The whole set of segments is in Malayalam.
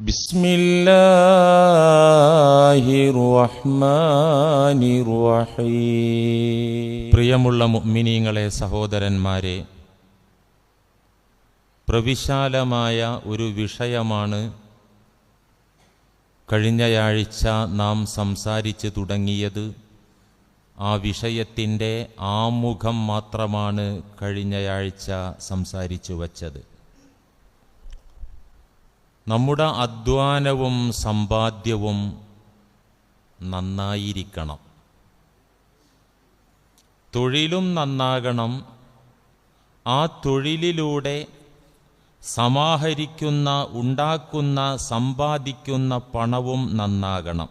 بسم الله الرحمن الرحيم പ്രിയമുള്ള മുഅ്മിനീങ്ങളെ സഹോദരന്മാരെ പ്രവിശാലമായ ഒരു വിഷയമാണ് കഴിഞ്ഞയാഴ്ച നാം സംസാരിച്ചു തുടങ്ങിയത് ആ വിഷയത്തിൻ്റെ ആമുഖം മാത്രമാണ് കഴിഞ്ഞയാഴ്ച സംസാരിച്ചു വച്ചത് നമ്മുടെ അധ്വാനവും സമ്പാദ്യവും നന്നായിരിക്കണം. തൊഴിലും നന്നാകണം. ആ തൊഴിലിലൂടെ സമാഹരിക്കുന്ന ഉണ്ടാക്കുന്ന സമ്പാദിക്കുന്ന പണവും നന്നാകണം.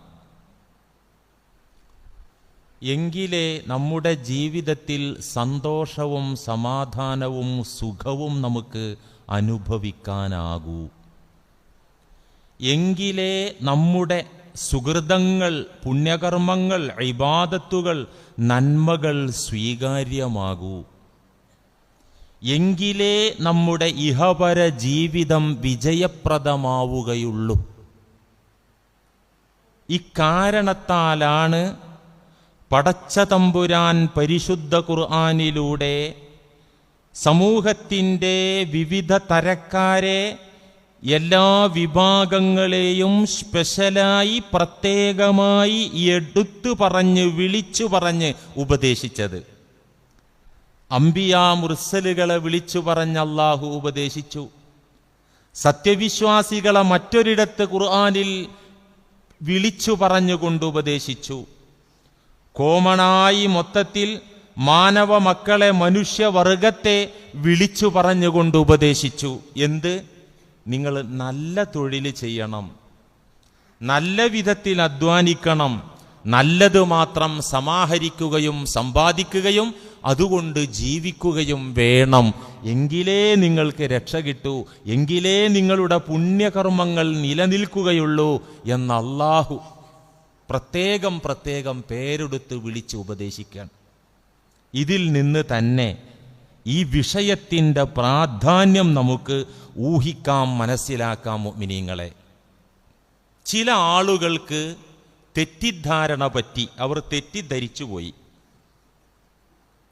എങ്കിലേ നമ്മുടെ ജീവിതത്തിൽ സന്തോഷവും സമാധാനവും സുഖവും നമുക്ക് അനുഭവിക്കാനാകൂ. എങ്കിലേ നമ്മുടെ സുഹൃതങ്ങൾ പുണ്യകർമ്മങ്ങൾ ഇബാദത്തുകൾ നന്മകൾ സ്വീകാര്യമാകൂ. എങ്കിലേ നമ്മുടെ ഇഹപര ജീവിതം വിജയപ്രദമാവുകയുള്ളൂ. ഇക്കാരണത്താലാണ് പടച്ച തമ്പുരാൻ പരിശുദ്ധ ഖുർആാനിലൂടെ സമൂഹത്തിന്റെ വിവിധ തരക്കാരെ എല്ലാ വിഭാഗങ്ങളെയും സ്പെഷ്യലായി പ്രത്യേകമായി എടുത്തു പറഞ്ഞ് വിളിച്ചു പറഞ്ഞ് ഉപദേശിച്ചത്. അമ്പിയാ മുർസലുകളെ വിളിച്ചു പറഞ്ഞ് അള്ളാഹു ഉപദേശിച്ചു. സത്യവിശ്വാസികളെ മറ്റൊരിടത്ത് ഖുർആാനിൽ വിളിച്ചു പറഞ്ഞുകൊണ്ട് ഉപദേശിച്ചു. കോമണായി മൊത്തത്തിൽ മാനവ മക്കളെ മനുഷ്യവർഗത്തെ വിളിച്ചു പറഞ്ഞുകൊണ്ട് ഉപദേശിച്ചു. എന്ത്? നിങ്ങൾ നല്ല തൊഴിൽ ചെയ്യണം. നല്ല വിധത്തിൽ അധ്വാനിക്കണം. നല്ലത് മാത്രം സമാഹരിക്കുകയും സമ്പാദിക്കുകയും അതുകൊണ്ട് ജീവിക്കുകയും വേണം. എങ്കിലേ നിങ്ങൾക്ക് രക്ഷ കിട്ടൂ. എങ്കിലേ നിങ്ങളുടെ പുണ്യകർമ്മങ്ങൾ നിലനിൽക്കുകയുള്ളൂ എന്ന് അള്ളാഹു പ്രത്യേകം പ്രത്യേകം പേരെടുത്ത് വിളിച്ച് ഉപദേശിക്കാൻ ഇതിൽ നിന്ന് തന്നെ ഈ വിഷയത്തിന്റെ പ്രാധാന്യം നമുക്ക് ഊഹിക്കാം മനസ്സിലാക്കാം മിനിങ്ങളെ ചില ആളുകൾക്ക് തെറ്റിദ്ധാരണ പറ്റി അവർ തെറ്റിദ്ധരിച്ചു പോയി.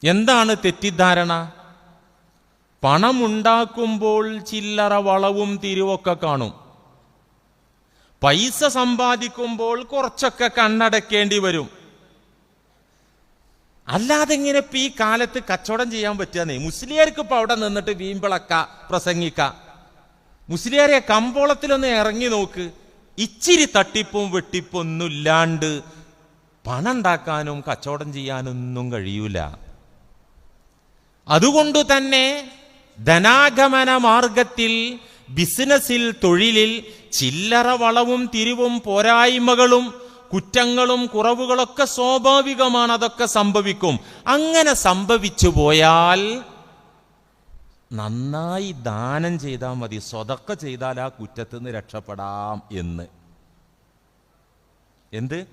എന്താണ് തെറ്റിദ്ധാരണ? പണമുണ്ടാക്കുമ്പോൾ ചില്ലറ വളവും തിരിവൊക്കെ കാണും. പൈസ സമ്പാദിക്കുമ്പോൾ കുറച്ചൊക്കെ കണ്ണടക്കേണ്ടി വരും. അല്ലാതെ ഇങ്ങനെ ഇപ്പൊ ഈ കാലത്ത് കച്ചവടം ചെയ്യാൻ പറ്റുകയെന്നേ? മുസ്ലിയാർക്ക് ഇപ്പൊ അവിടെ നിന്നിട്ട് വീമ്പിളക്ക പ്രസംഗിക്ക. മുസ്ലിയാരെ കമ്പോളത്തിലൊന്ന് ഇറങ്ങി നോക്ക്. ഇച്ചിരി തട്ടിപ്പും വെട്ടിപ്പും ഒന്നും ഇല്ലാണ്ട് പണം ഉണ്ടാക്കാനും കച്ചവടം ചെയ്യാനൊന്നും കഴിയൂല. അതുകൊണ്ട് തന്നെ ധനാഗമന മാർഗത്തിൽ ബിസിനസ്സിൽ തൊഴിലിൽ ചില്ലറ വളവും തിരിവും പോരായ്മകളും കുറ്റങ്ങളും കുറവുകളൊക്കെ സ്വാഭാവികമാണ് അതൊക്കെ സംഭവിക്കും. അങ്ങനെ സംഭവിച്ചു പോയാൽ നന്നായി ദാനം ചെയ്താൽ മതി സ്വതക്ക ചെയ്താൽ ആ കുറ്റത്തു നിന്ന് രക്ഷപ്പെടാം എന്ന്. എന്ത്?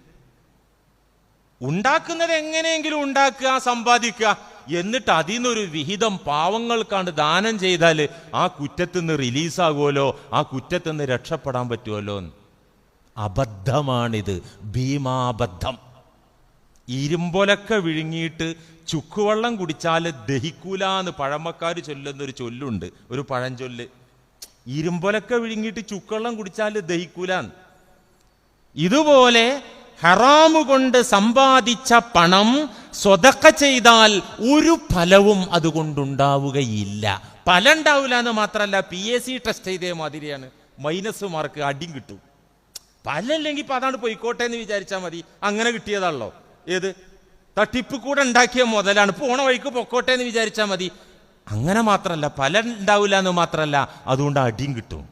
ഉണ്ടാക്കുന്നത് എങ്ങനെയെങ്കിലും ഉണ്ടാക്കുക സമ്പാദിക്കുക. എന്നിട്ട് അതിൽ നിന്നൊരു വിഹിതം പാവങ്ങൾക്കാണ്ട് ദാനം ചെയ്താൽ ആ കുറ്റത്തിൽ നിന്ന് റിലീസാകുമല്ലോ ആ കുറ്റത്തിൽ നിന്ന് രക്ഷപ്പെടാൻ പറ്റുമല്ലോ എന്ന് അബദ്ധമാണിത്. ഭീമാബദ്ധം. ഇരുമ്പൊലക്കെ വിഴുങ്ങിയിട്ട് ചുക്കുവെള്ളം കുടിച്ചാൽ ദഹിക്കൂല എന്ന് പഴമക്കാർ ചൊല്ലുന്നൊരു ചൊല്ലുണ്ട്. ഒരു പഴഞ്ചൊല്ല്. ഇരുമ്പൊലക്കെ വിഴുങ്ങിയിട്ട് ചുക്കുവെള്ളം കുടിച്ചാൽ ദഹിക്കൂല ഇതുപോലെ ഹറാമു കൊണ്ട് സമ്പാദിച്ച പണം സ്വതക്ക ചെയ്താൽ ഒരു ഫലവും അതുകൊണ്ടുണ്ടാവുകയില്ല. ഫലം ഉണ്ടാവില്ല എന്ന് മാത്രമല്ല പി എസ് സി ടെസ്റ്റ് ചെയ്തേ മാതിരിയാണ്. മൈനസ് മാർക്ക് അടിയും കിട്ടും. ഫലമില്ലെങ്കിൽ ഇപ്പൊ അതാണ് പോയിക്കോട്ടെ എന്ന് വിചാരിച്ചാൽ മതി. അങ്ങനെ കിട്ടിയതാണല്ലോ. ഏത്? തട്ടിപ്പ് കൂടെ ഉണ്ടാക്കിയ മുതലാണ്. പോണ വഴിക്ക് പൊക്കോട്ടെ എന്ന് വിചാരിച്ചാൽ മതി. അങ്ങനെ മാത്രമല്ല പല ഉണ്ടാവില്ല എന്ന് മാത്രമല്ല അതുകൊണ്ട് അടിയും കിട്ടും.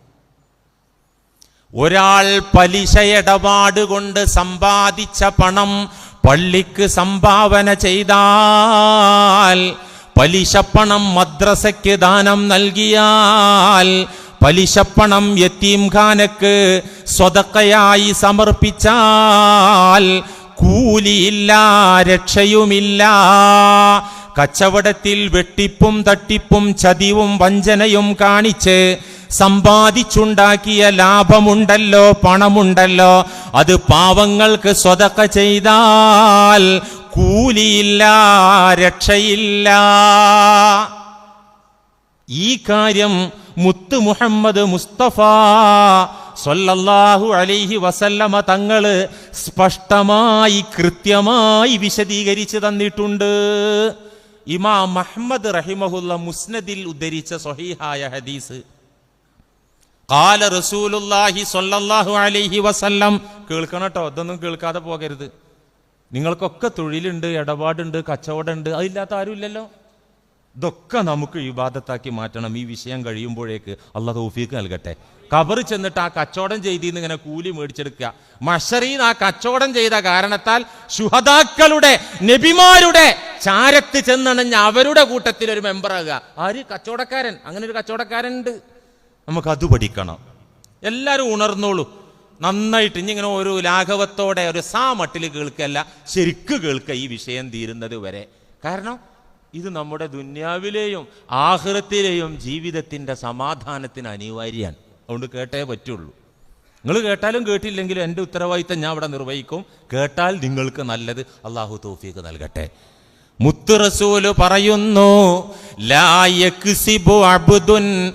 ഒരാൾ പലിശ ഇടപാട് കൊണ്ട് സമ്പാദിച്ച പണം പള്ളിക്ക് സംഭാവന ചെയ്താൽ പലിശപ്പണം മദ്രസയ്ക്ക് ദാനം നൽകിയാൽ പലിശപ്പണം യത്തീംഖാനക്ക് സ്വതക്കയായി സമർപ്പിച്ചാൽ കൂലിയില്ല രക്ഷയുമില്ല. കച്ചവടത്തിൽ വെട്ടിപ്പും തട്ടിപ്പും ചതിവും വഞ്ചനയും കാണിച്ച് സമ്പാദിച്ചുണ്ടാക്കിയ ലാഭമുണ്ടല്ലോ പണമുണ്ടല്ലോ. അത് പാവങ്ങൾക്ക് സ്വതക്ക ചെയ്താൽ കൂലിയില്ല രക്ഷയില്ല. ഈ കാര്യം മുത്ത് മുഹമ്മദ് മുസ്തഫ സൊല്ലാഹു അലൈഹി വസല്ലമ തങ്ങൾ സ്പഷ്ടമായി കൃത്യമായി വിശദീകരിച്ചു തന്നിട്ടുണ്ട്. ഇമാം മഹമ്മദ് റഹിമഹുല്ല മുസ്നദിൽ ഉദ്ധരിച്ച സ്വഹീഹായ ഹദീസ്. കാല റസൂലുല്ലാഹി സൊല്ലാഹു അലൈഹി വസല്ലം. കേൾക്കണം കേട്ടോ ഇതൊന്നും കേൾക്കാതെ പോകരുത്. നിങ്ങൾക്കൊക്കെ തൊഴിലുണ്ട് ഇടപാടുണ്ട് കച്ചവടമുണ്ട് അതില്ലാത്ത ആരുമില്ലല്ലോ? ഇതൊക്കെ നമുക്ക് വിവാദത്താക്കി മാറ്റണം. ഈ വിഷയം കഴിയുമ്പോഴേക്ക് അള്ള തോഫീക്ക് നൽകട്ടെ. കബർ ചെന്നിട്ട് ആ കച്ചവടം ചെയ്തിന്ന് ഇങ്ങനെ കൂലി മേടിച്ചെടുക്കുക. മഷറീൻ ആ കച്ചവടം ചെയ്ത കാരണത്താൽ ശുഹദാക്കളുടെ നബിമാരുടെ ചാരത്ത് ചെന്നണഞ്ഞ അവരുടെ കൂട്ടത്തിൽ ഒരു മെമ്പറാകുക ആര്? കച്ചവടക്കാരൻ. അങ്ങനെ ഒരു നമുക്ക് അത് പഠിക്കണം. എല്ലാവരും ഉണർന്നോളൂ. നന്നായിട്ട് ഇനി ഇങ്ങനെ ഒരു ലാഘവത്തോടെ ഒരു സാ മട്ടിൽ കേൾക്കല്ല ശരിക്ക് കേൾക്കുക ഈ വിഷയം തീരുന്നത് വരെ. കാരണം ഇത് നമ്മുടെ ദുന്യാവിലെയും ആഹൃത്തിലെയും ജീവിതത്തിന്റെ സമാധാനത്തിന് അനിവാര്യമാണ്. അതുകൊണ്ട് കേട്ടേ പറ്റുള്ളൂ. നിങ്ങൾ കേട്ടാലും കേട്ടില്ലെങ്കിലും എന്റെ ഉത്തരവാദിത്തം ഞാൻ ഇവിടെ നിർവഹിക്കും. കേട്ടാൽ നിങ്ങൾക്ക് നല്ലത് അള്ളാഹു തൗഫീഖ് നൽകട്ടെ. മുത്ത് റസൂൽ പറയുന്നു ലാ യക്സിബു അബ്ദുൻ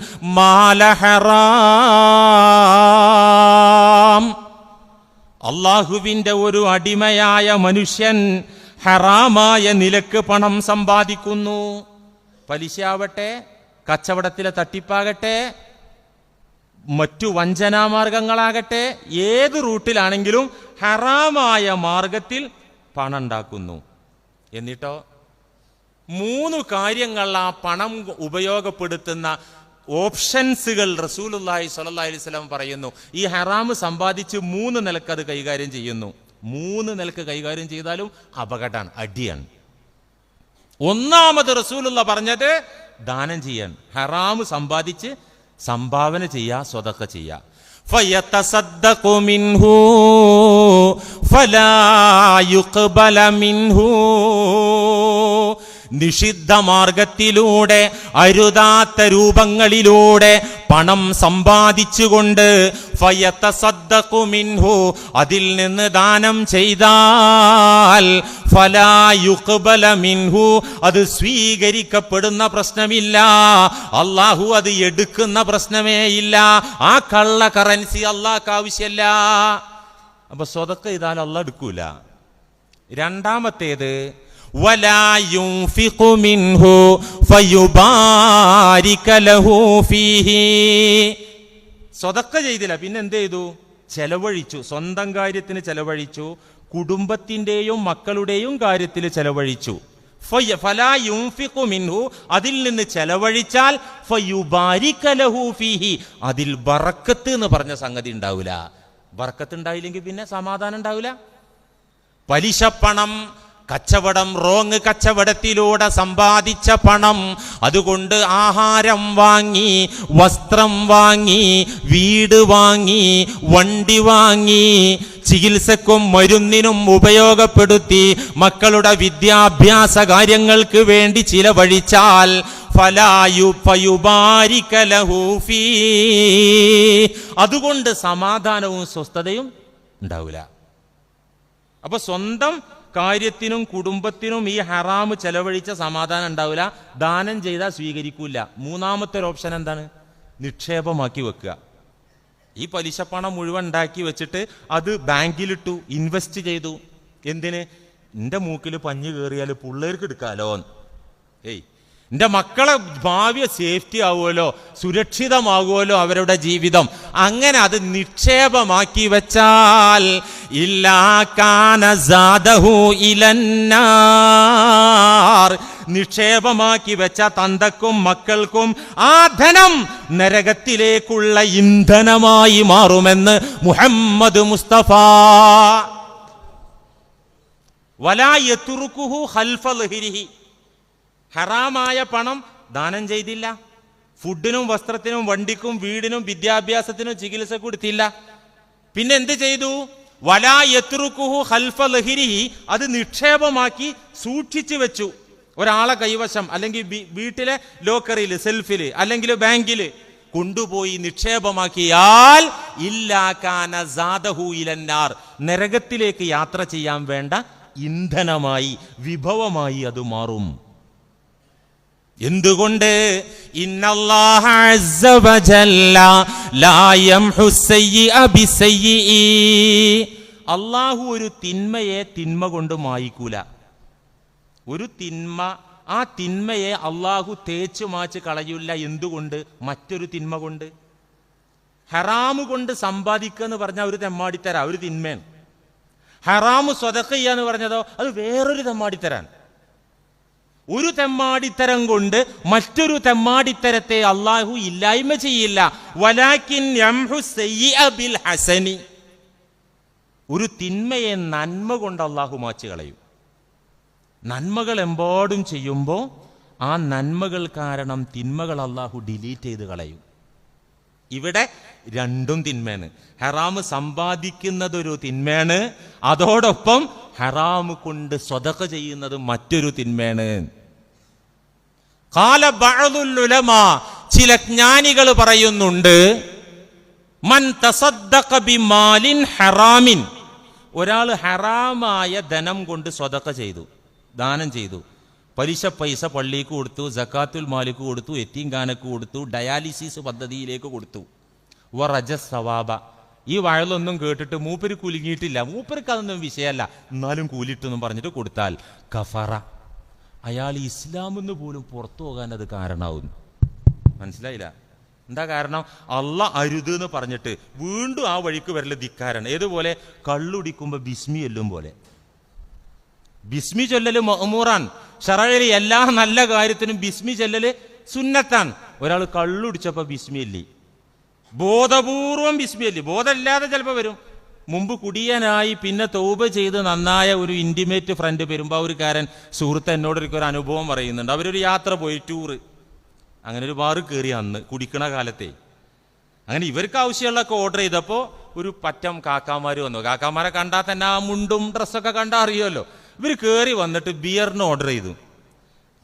അള്ളാഹുവിന്റെ ഒരു അടിമയായ മനുഷ്യൻ ഹറാമായ നിലയ്ക്ക് പണം സമ്പാദിക്കുന്നു. പലിശയാവട്ടെ കച്ചവടത്തിലെ തട്ടിപ്പാകട്ടെ മറ്റു വഞ്ചനാമാർഗങ്ങളാകട്ടെ ഏത് റൂട്ടിലാണെങ്കിലും ഹറാമായ മാർഗത്തിൽ പണം ഉണ്ടാക്കുന്നു എന്നിട്ടോ മൂന്ന് കാര്യങ്ങൾ ആ പണം ഉപയോഗപ്പെടുത്തുന്ന ഓപ്ഷൻസുകൾ റസൂലുല്ലാഹി സ്വല്ലല്ലാഹി അലൈഹി വസല്ലം പറയുന്നു. ഈ ഹറാമ് സമ്പാദിച്ച് മൂന്ന് നിലക്കത് കൈകാര്യം ചെയ്യുന്നു. മൂന്ന് നിലക്ക് കൈകാര്യം ചെയ്താലും അപകടമാണ് അടിയാണ് ഒന്നാമത് റസൂലുള്ള പറഞ്ഞത് ദാനം ചെയ്യാൻ ഹറാമ് സമ്പാദിച്ച് സംഭാവന ചെയ്യാ സ്വതക്ക ചെയ്യാ فيتصدق منه فلا يقبل منه നിഷിദ്ധ മാർഗത്തിലൂടെ അരുതാത്ത രൂപങ്ങളിലൂടെ പണം സമ്പാദിച്ചുകൊണ്ട് ഫയത്ത മിൻഹു അതിൽ നിന്ന് ദാനം ചെയ്താൽ ഫലാ യുഖ്ബല മിൻഹു. അത് സ്വീകരിക്കപ്പെടുന്ന പ്രശ്നമില്ല. അള്ളാഹു അത് എടുക്കുന്ന പ്രശ്നമേ ഇല്ല. ആ കള്ള കറൻസി അള്ളാഹ്ക്ക് ആവശ്യമല്ല അപ്പൊ സ്വതക്ക ചെയ്താൽ അള്ള എടുക്കൂല. രണ്ടാമത്തേത് ولا ينفق منه فيبارك له فيه സ്വതക്ക ചെയ്തില്ല പിന്നെ എന്ത് ചെയ്തു ചെലവഴിച്ചു സ്വന്തം കാര്യത്തിന് ചെലവഴിച്ചു കുടുംബത്തിന്റെയും മക്കളുടെയും കാര്യത്തിൽ ചെലവഴിച്ചു ഫയ- ഫലാ യുൻഫിഖു മിൻഹു അതിൽ നിന്ന് ചെലവഴിച്ചാൽ ഫയുബാരിക ലഹു ഫീഹി അതിൽ ബറക്കത്ത് എന്ന് പറഞ്ഞ സംഗതി ഉണ്ടാവില്ല ബറക്കത്ത് ഉണ്ടായില്ലെങ്കിൽ പിന്നെ സമാധാനം ഉണ്ടാവില്ല പലിശപ്പണം കച്ചവടം റോങ് കച്ചവടത്തിലൂടെ സമ്പാദിച്ച പണം അതുകൊണ്ട് ആഹാരം വാങ്ങി വസ്ത്രം വാങ്ങി വീട് വാങ്ങി വണ്ടി വാങ്ങി ചികിത്സക്കും മരുന്നിനും ഉപയോഗപ്പെടുത്തി മക്കളുടെ വിദ്യാഭ്യാസ കാര്യങ്ങൾക്ക് വേണ്ടി ചിലവഴിച്ചാൽ. അതുകൊണ്ട് സമാധാനവും സ്വസ്ഥതയും ഉണ്ടാവില്ല അപ്പൊ സ്വന്തം കാര്യത്തിനും കുടുംബത്തിനും ഈ ഹറാമ് ചെലവഴിച്ച സമാധാനം ഉണ്ടാവില്ല. ദാനം ചെയ്താൽ സ്വീകരിക്കൂല. മൂന്നാമത്തെ ഒരു ഓപ്ഷൻ എന്താണ്? നിക്ഷേപമാക്കി വെക്കുക. ഈ പലിശ പണം മുഴുവൻ ഉണ്ടാക്കി വെച്ചിട്ട് അത് ബാങ്കിലിട്ടു ഇൻവെസ്റ്റ് ചെയ്തു. എന്തിന്? എന്റെ മൂക്കിൽ പഞ്ഞു കയറിയാൽ പിള്ളേർക്ക് എടുക്കാലോ ഏയ് എന്റെ മക്കളെ ഭാവി സേഫ്റ്റി ആവുമല്ലോ സുരക്ഷിതമാകുമല്ലോ അവരുടെ ജീവിതം. അങ്ങനെ അത് നിക്ഷേപമാക്കി വെച്ചാൽ ഇലന്നാർ. നിക്ഷേപമാക്കി വെച്ച തന്തക്കും മക്കൾക്കും ആ ധനം നരകത്തിലേക്കുള്ള ഇന്ധനമായി മാറുമെന്ന് മുഹമ്മദ് മുസ്തഫ. വലാ യത്തുറുക്കുഹു ഖൽഫ ലഹിരിഹി. ഹറാമായ പണം ദാനം ചെയ്തില്ല. ഫുഡിനും വസ്ത്രത്തിനും വണ്ടിക്കും വീടിനും വിദ്യാഭ്യാസത്തിനും ചികിത്സ കൊടുത്തില്ല. പിന്നെ എന്ത് ചെയ്തു? വലാ യത്രുക്കുഹു ഹൽഫ ലഹിരിഹി. അത് നിക്ഷേപമാക്കി സൂക്ഷിച്ചു വെച്ചു. ഒരാളെ കൈവശം അല്ലെങ്കിൽ വീട്ടിലെ ലോക്കറിയിൽ സെൽഫിൽ അല്ലെങ്കിൽ ബാങ്കിൽ കൊണ്ടുപോയി നിക്ഷേപമാക്കിയാൽ ഇല്ലാക്കാന ഇലന്നാർ. നരകത്തിലേക്ക് യാത്ര ചെയ്യാൻ വേണ്ട ഇന്ധനമായി വിഭവമായി അത് മാറും. എന്തുകൊണ്ട്. അള്ളാഹു ഒരു തിന്മയെ തിന്മ കൊണ്ട് മായിക്കൂല. ഒരു തിന്മ ആ തിന്മയെ അള്ളാഹു തേച്ചു മാച്ച് കളയൂല എന്തുകൊണ്ട്? മറ്റൊരു തിന്മ കൊണ്ട്. ഹറാമ് കൊണ്ട് സമ്പാദിക്കുക എന്ന് പറഞ്ഞാൽ ഒരു തെമ്മാടിത്തരാ ഒരു തിന്മയാണ്. ഹറാമ് സ്വതക്ക എന്ന് പറഞ്ഞതോ അത് വേറൊരു തെമ്മാടിത്തരാൻ ഒരു തെമ്മാടിത്തരം കൊണ്ട് മറ്റൊരു തെമ്മാടിത്തരത്തെ അള്ളാഹു ഇല്ലായ്മ ചെയ്യില്ല. വലാക്കിൻ ബിൽ ഹസനി. ഒരു തിന്മയെ നന്മ കൊണ്ട് അള്ളാഹു മാച്ചു കളയും. നന്മകൾ എമ്പാടും ചെയ്യുമ്പോൾ ആ നന്മകൾ കാരണം തിന്മകൾ അള്ളാഹു ഡിലീറ്റ് ചെയ്ത് കളയും. ഇവിടെ രണ്ടും തിന്മയാണ്. ഹറാമ് സമ്പാദിക്കുന്നതൊരു തിന്മയാണ്. അതോടൊപ്പം ഹറാമ് കൊണ്ട് സ്വതക ചെയ്യുന്നത് മറ്റൊരു തിന്മയാണ്. കാല ബഅദുൽ ഉലമ ചില ജ്ഞാനികൾ പറയുന്നുണ്ട് മൻ തസദ്ദഖ ബിമാലിൻ ഹറാമിൻ. ഒരാൾ ഹറാമായ ധനം കൊണ്ട് സ്വതക്ക ചെയ്തു ദാനം ചെയ്തു. പലിശ പൈസ പള്ളിക്ക് കൊടുത്തു ജക്കാത്തുൽ മാലിക്ക് കൊടുത്തു എത്തീംഖാനക്ക് കൊടുത്തു ഡയാലിസിസ് പദ്ധതിയിലേക്ക് കൊടുത്തു. വ റജ സവാബ. ഈ വഴലൊന്നും കേട്ടിട്ട് മൂപ്പര് കുലുങ്ങിയിട്ടില്ല. മൂപ്പർക്ക് അതൊന്നും വിഷയമല്ല. എന്നാലും കൂലിട്ടെന്നും പറഞ്ഞിട്ട് കൊടുത്താൽ കഫറ. അയാൾ ഇസ്ലാമെന്ന് പോലും പുറത്തു പോകാൻ അത് കാരണമാവുന്നു. മനസ്സിലായില്ല? എന്താ കാരണം? അല്ല അരുത് എന്ന് പറഞ്ഞിട്ട് വീണ്ടും ആ വഴിക്ക് വരൽ ധിക്കാരാണ്. ഏതുപോലെ? കള്ളുടിക്കുമ്പോൾ ബിസ്മി എല്ലും പോലെ. ബിസ്മി ചൊല്ലല് മഹമൂറാൻ ഷറയിലെ എല്ലാ നല്ല കാര്യത്തിനും ബിസ്മി ചൊല്ലല് സുന്നത്താൻ ഒരാൾ കള്ളുടിച്ചപ്പോ ബിസ്മി അല്ലേ ബോധപൂർവം ബിസ്മി അല്ലേ ബോധമില്ലാതെ ചിലപ്പോൾ വരും. മുമ്പ് കുടിയനായി പിന്നെ തൗബ ചെയ്ത് നന്നായ ഒരു ഇന്റിമേറ്റ് ഫ്രണ്ട് വരുമ്പോൾ ഒരു കാരൻ സുഹൃത്ത് എന്നോട് ഒരു അനുഭവം പറയുന്നുണ്ട്. അവരൊരു യാത്ര പോയി ടൂറ് അങ്ങനെ ഒരു ബാറ് കയറി അന്ന് കുടിക്കണ കാലത്തെ. അങ്ങനെ ഇവർക്ക് ആവശ്യമുള്ളതൊക്കെ ഓർഡർ ചെയ്തപ്പോൾ ഒരു പറ്റം കാക്കാമാർ വന്നു. കാക്കാമാരെ കണ്ടാൽ തന്നെ ആ മുണ്ടും ഡ്രസ്സൊക്കെ കണ്ടാൽ അറിയുമല്ലോ. ഇവർ കയറി വന്നിട്ട് ബിയറിന് ഓർഡർ ചെയ്തു.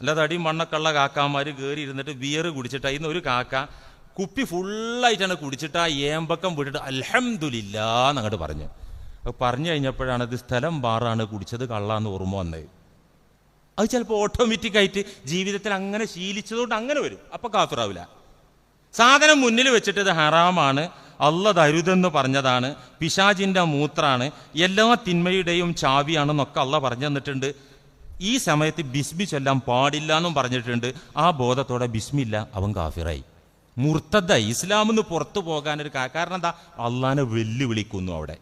അല്ലാതെ അടി മണ്ണൊക്കെയുള്ള കാക്കാമാർ കയറി ഇരുന്നിട്ട് ബിയർ കുടിച്ചിട്ട് അതിന്ന് ഒരു കാക്ക കുപ്പി ഫുള്ളായിട്ടാണ് കുടിച്ചിട്ട് ആ ഏമ്പക്കം വിട്ടിട്ട് അൽഹംദുലില്ലാ എന്നങ്ങോട്ട് പറഞ്ഞു. പറഞ്ഞു കഴിഞ്ഞപ്പോഴാണ് ഇത് സ്ഥലം ബാറാണ് കുടിച്ചത് കള്ളാന്ന് ഓർമ്മ വന്നത് അത് ചിലപ്പോൾ ഓട്ടോമാറ്റിക് ആയിട്ട് ജീവിതത്തിൽ അങ്ങനെ ശീലിച്ചതുകൊണ്ട് അങ്ങനെ വരും. അപ്പൊ കാഫിറാവില്ല. സാധനം മുന്നിൽ വെച്ചിട്ട് ഇത് ഹറാമാണ് അല്ല തരുതെന്ന് പറഞ്ഞതാണ് പിശാജിന്റെ മൂത്രാണ് എല്ലാ തിന്മയുടെയും ചാവിയാണെന്നൊക്കെ അല്ല പറഞ്ഞു തന്നിട്ടുണ്ട്. ഈ സമയത്ത് ബിസ്മി ചൊല്ലാൻ പാടില്ല എന്നും പറഞ്ഞിട്ടുണ്ട്. ആ ബോധത്തോടെ ബിസ്മില്ല അവൻ കാഫിറായി. മുർത്തദ്ദ നിന്ന് പുറത്തു പോകാനൊരു കാരണം എന്താ? അള്ളാനെ വെല്ലുവിളിക്കുന്നു അവിടെ.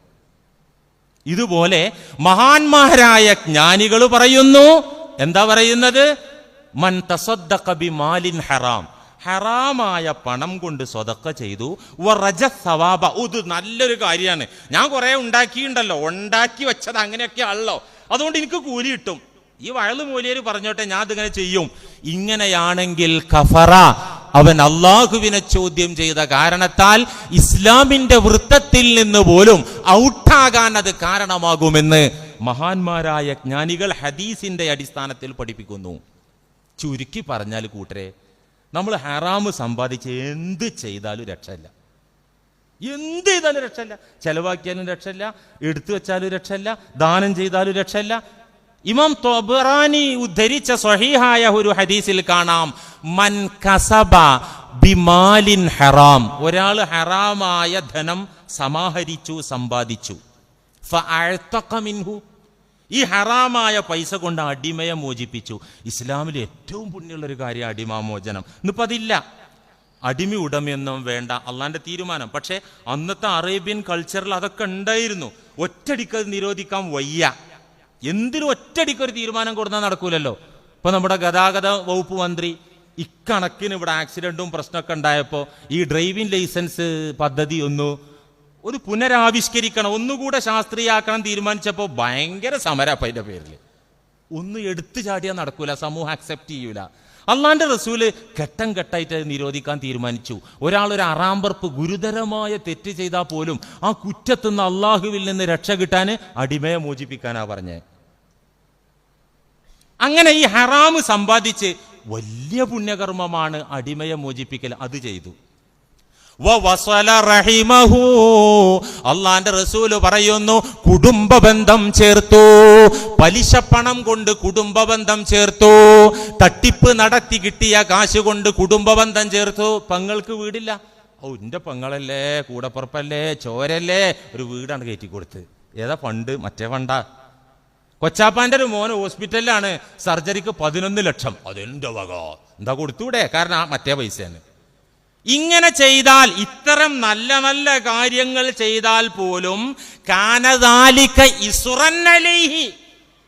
ഇതുപോലെ മഹാന്മാരായ ജ്ഞാനികൾ പറയുന്നു എന്താ പറയുന്നത്? മൻ തസദ്ദഖ ബിമാലിൻ ഹറാം. ഹറാമായ പണം കൊണ്ട് സ്വതക്ക ചെയ്തു. വ റജ സവാബ. ഇത് നല്ലൊരു കാര്യമാണ്. ഞാൻ കുറെ ഉണ്ടാക്കിയിട്ടുണ്ടല്ലോ. ഉണ്ടാക്കി വെച്ചത് അങ്ങനെയൊക്കെ ആണല്ലോ. അതുകൊണ്ട് എനിക്ക് കൂലി കിട്ടും. ഈ വയലു മൂലിയർ പറഞ്ഞോട്ടെ ഞാൻ അതിങ്ങനെ ചെയ്യും. ഇങ്ങനെയാണെങ്കിൽ കഫറ അവൻ അള്ളാഹുവിനെ ചോദ്യം ചെയ്ത കാരണത്താൽ ഇസ്ലാമിന്റെ വൃത്തത്തിൽ നിന്ന് പോലും ഔട്ടാകാൻ അത് കാരണമാകുമെന്ന് മഹാന്മാരായ ജ്ഞാനികൾ ഹദീസിന്റെ അടിസ്ഥാനത്തിൽ പഠിപ്പിക്കുന്നു. ചുരുക്കി പറഞ്ഞാൽ കൂട്ടരെ നമ്മൾ ഹറാമ് സമ്പാദിച്ച് എന്ത് ചെയ്താലും രക്ഷയില്ല. എന്ത് ചെയ്താലും രക്ഷയില്ല. ചെലവാക്കിയാലും രക്ഷയില്ല. എടുത്തു വെച്ചാലും രക്ഷയില്ല. ദാനം ചെയ്താലും രക്ഷയില്ല. ഇമാം തൊബറാനി ഉദ്ധരിച്ച സ്വഹീഹായ ഒരു ഹദീസിൽ കാണാം. മൻ കസബ ബിമാലിൻ ഹറാം. ഒരാൾ ഹറാമായ ധനം സമാഹരിച്ചു സമ്പാദിച്ചു. മിൻഹു. ഈ ഹറാമായ പൈസ കൊണ്ട് അടിമയെ മോചിപ്പിച്ചു. ഇസ്ലാമിൽ ഏറ്റവും പുണ്യമുള്ള ഒരു കാര്യം അടിമാമോചനം. ഇന്നിപ്പോൾ അതില്ല. അടിമ ഉടമയൊന്നും വേണ്ട. അള്ളാന്റെ തീരുമാനം. പക്ഷേ അന്നത്തെ അറേബ്യൻ കൾച്ചറിൽ അതൊക്കെ ഉണ്ടായിരുന്നു. ഒറ്റടിക്കത് നിരോധിക്കാൻ വയ്യ. എന്തിനും ഒറ്റടിക്ക് ഒരു തീരുമാനം കൊടുത്താൽ നടക്കൂലല്ലോ. ഇപ്പൊ നമ്മുടെ ഗതാഗത വകുപ്പ് മന്ത്രി ഇക്കണക്കിന് ഇവിടെ ആക്സിഡന്റും പ്രശ്നമൊക്കെ ഉണ്ടായപ്പോൾ ഈ ഡ്രൈവിംഗ് ലൈസൻസ് പദ്ധതി ഒന്ന് ഒരു പുനരാവിഷ്കരിക്കണം ഒന്നുകൂടെ ശാസ്ത്രീയാക്കണം തീരുമാനിച്ചപ്പോൾ ഭയങ്കര സമര അപ്പം പേരിൽ ഒന്നും എടുത്തു ചാടിയാൽ നടക്കൂല സമൂഹം അക്സെപ്റ്റ് ചെയ്യൂല. അള്ളാന്റെ റസൂൽ ഘട്ടം ഘട്ടമായിട്ട് നിരോധിക്കാൻ തീരുമാനിച്ചു. ഒരാൾ ഒരു അറാമ്പർപ്പ് ഗുരുതരമായ തെറ്റ് ചെയ്താൽ പോലും ആ കുറ്റത്തുനിന്ന് അള്ളാഹുവിൽ നിന്ന് രക്ഷ കിട്ടാൻ അടിമയെ മോചിപ്പിക്കാനാ പറഞ്ഞേ. അങ്ങനെ ഈ ഹറാമ് സമ്പാദിച്ച് വലിയ പുണ്യകർമ്മമാണ് അടിമയെ മോചിപ്പിക്കൽ. അത് ചെയ്തു. അള്ളാന്റെ റസൂൽ പറയുന്നു കുടുംബ ബന്ധം ചേർത്തു. പലിശ പണം കൊണ്ട് കുടുംബ ബന്ധം ചേർത്തു. തട്ടിപ്പ് നടത്തി കിട്ടിയ കാശ് കൊണ്ട് കുടുംബ ബന്ധം ചേർത്തു. പങ്ങൾക്ക് വീടില്ല. ഓ ഇന്റെ പെങ്ങളല്ലേ കൂടപ്പുറപ്പല്ലേ ചോരല്ലേ ഒരു വീടാണ് കയറ്റി കൊടുത്ത്. ഏതാ പണ്ട് മറ്റേ ഫണ്ടാ? കൊച്ചാപ്പാന്റെ ഒരു മോന് ഹോസ്പിറ്റലിലാണ് സർജറിക്ക് പതിനൊന്ന് ലക്ഷം. അതെന്റെ വക? എന്താ കൊടുത്തൂടെ? കാരണം ആ മറ്റേ പൈസയാണ് ഇങ്ങനെ ചെയ്താൽ ഇത്തരം നല്ല നല്ല കാര്യങ്ങൾ ചെയ്താൽ പോലും കാനദാലിക്ക ഇസുറന്നലേഹി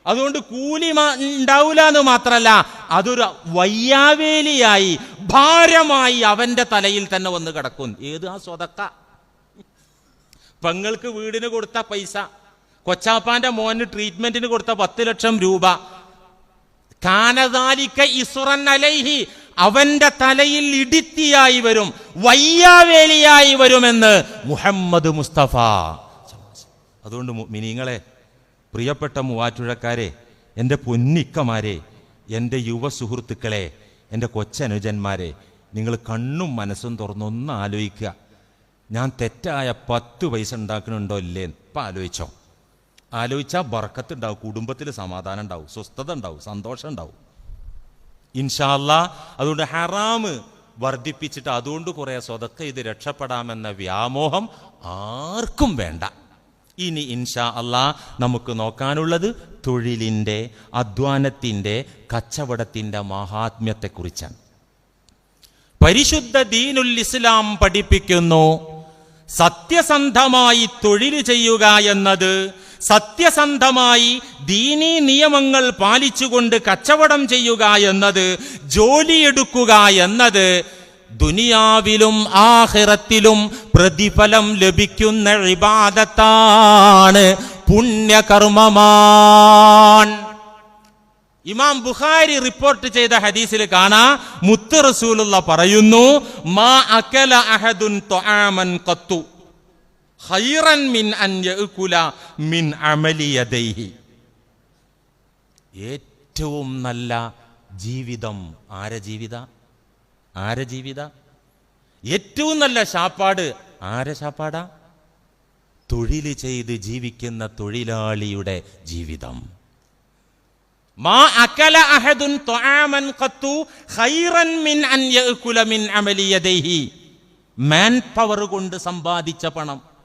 അതുകൊണ്ട് കൂലി ഉണ്ടാവില്ല ഉണ്ടാവൂല എന്ന് മാത്രല്ല അതൊരു വയ്യാവേലിയായി ഭാരമായി അവന്റെ തലയിൽ തന്നെ വന്ന് കിടക്കും. ഏത് ആ സ്വതക്ക? പെങ്ങൾക്ക് വീടിന് കൊടുത്ത പൈസ. കൊച്ചാപ്പാന്റെ മോന് ട്രീറ്റ്മെന്റിന് കൊടുത്ത പത്ത് ലക്ഷം രൂപ. കാനദാലിക്ക ഇസുറൻ അലൈഹി അവന്റെ തലയിൽ ഇടിത്തിയായി വരും വയ്യാവേലിയായി വരുമെന്ന് മുഹമ്മദ് മുസ്തഫ. അതുകൊണ്ട് മിനിങ്ങളെ പ്രിയപ്പെട്ട മൂവാറ്റുഴക്കാരെ എന്റെ പൊന്നിക്കമാരെ എന്റെ യുവ സുഹൃത്തുക്കളെ എന്റെ കൊച്ചനുജന്മാരെ നിങ്ങൾ കണ്ണും മനസ്സും തുറന്നൊന്ന് ആലോചിക്കുക. ഞാൻ തെറ്റായ പത്ത് പൈസ ഉണ്ടാക്കണുണ്ടോ ഇല്ലേ? ഇപ്പം ആലോചിച്ചോ. ആലോചിച്ചാൽ ബർക്കത്ത് ഉണ്ടാവും കുടുംബത്തിൽ സമാധാനം ഉണ്ടാവും സ്വസ്ഥത ഉണ്ടാവും സന്തോഷം ഉണ്ടാവും. ഇൻഷാല്ല അതുകൊണ്ട് ഹറാമ് വർദ്ധിപ്പിച്ചിട്ട് അതുകൊണ്ട് കുറെ സ്വതക്ക ഇത് രക്ഷപ്പെടാമെന്ന വ്യാമോഹം ആർക്കും വേണ്ട. ഇനി ഇൻഷാ അല്ലാ നമുക്ക് നോക്കാനുള്ളത് തൊഴിലിന്റെ അധ്വാനത്തിന്റെ കച്ചവടത്തിന്റെ മഹാത്മ്യത്തെക്കുറിച്ചാണ്. പരിശുദ്ധ ദീനുൽ ഇസ്ലാം പഠിപ്പിക്കുന്നു സത്യസന്ധമായി തൊഴിൽ ചെയ്യുക എന്നത് സത്യസന്ധമായി ദീനീ നിയമങ്ങൾ പാലിച്ചുകൊണ്ട് കച്ചവടം ചെയ്യുക എന്നത് ജോലിയെടുക്കുക എന്നത് ദുനിയാവിലും ആഹിറത്തിലും പ്രതിഫലം ലഭിക്കുന്ന ഇബാദത്താണ് പുണ്യകർമ്മമാണ് ഇമാം ബുഖാരി റിപ്പോർട്ട് ചെയ്ത ഹദീസിൽ കാണാ മുത്ത് റസൂലുള്ള പറയുന്നു മാ അകല അഹദുൻ ത്വആമൻ ഖത്തു. ഖൈറൻ മിൻ അൻ യഅകുല മിൻ അമലി യദൈഹി. ഏറ്റവും നല്ല ജീവിതം ആര ജീവിത? ആര ജീവിത? ഏറ്റവും നല്ല ശാപ്പാട് ആര ശാപ്പാടാ? തൊഴിൽ ചെയ്ത് ജീവിക്കുന്ന തൊഴിലാളിയുടെ ജീവിതം. മാ അകല അഹദുൻ ത്വആമൻ ഖത്തു ഖൈറൻ മിൻ അൻ യഅകുല മിൻ അമലി യദൈഹി. മാൻ പവർ കൊണ്ട് സമ്പാദിച്ച പണം.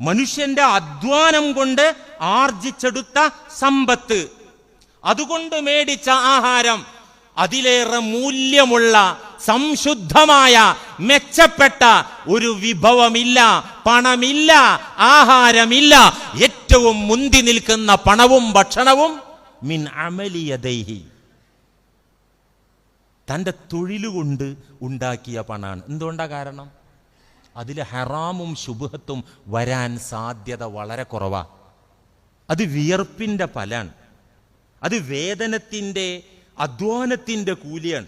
മനുഷ്യന്റെ അധ്വാനം കൊണ്ട് ആർജിച്ചെടുത്ത സമ്പത്ത്. അതുകൊണ്ട് മേടിച്ച ആഹാരം അതിലേറെ മൂല്യമുള്ള സംശുദ്ധമായ മെച്ചപ്പെട്ട ഒരു വിഭവമില്ല പണമില്ല ആഹാരമില്ല. ഏറ്റവും മുന്തി നിൽക്കുന്ന പണവും ഭക്ഷണവും മിൻ അമലിയതൈഹി തന്റെ തൊഴിലുകൊണ്ട് ഉണ്ടാക്കിയ പണമാണ് എന്തുകൊണ്ടാണ് കാരണം? അതിൽ ഹറാമും ശുഭത്തും വരാൻ സാധ്യത വളരെ കുറവാണ് അത് വിയർപ്പിന്റെ ഫലാണ് അത് വേദനത്തിന്റെ അധ്വാനത്തിന്റെ കൂലിയാണ്.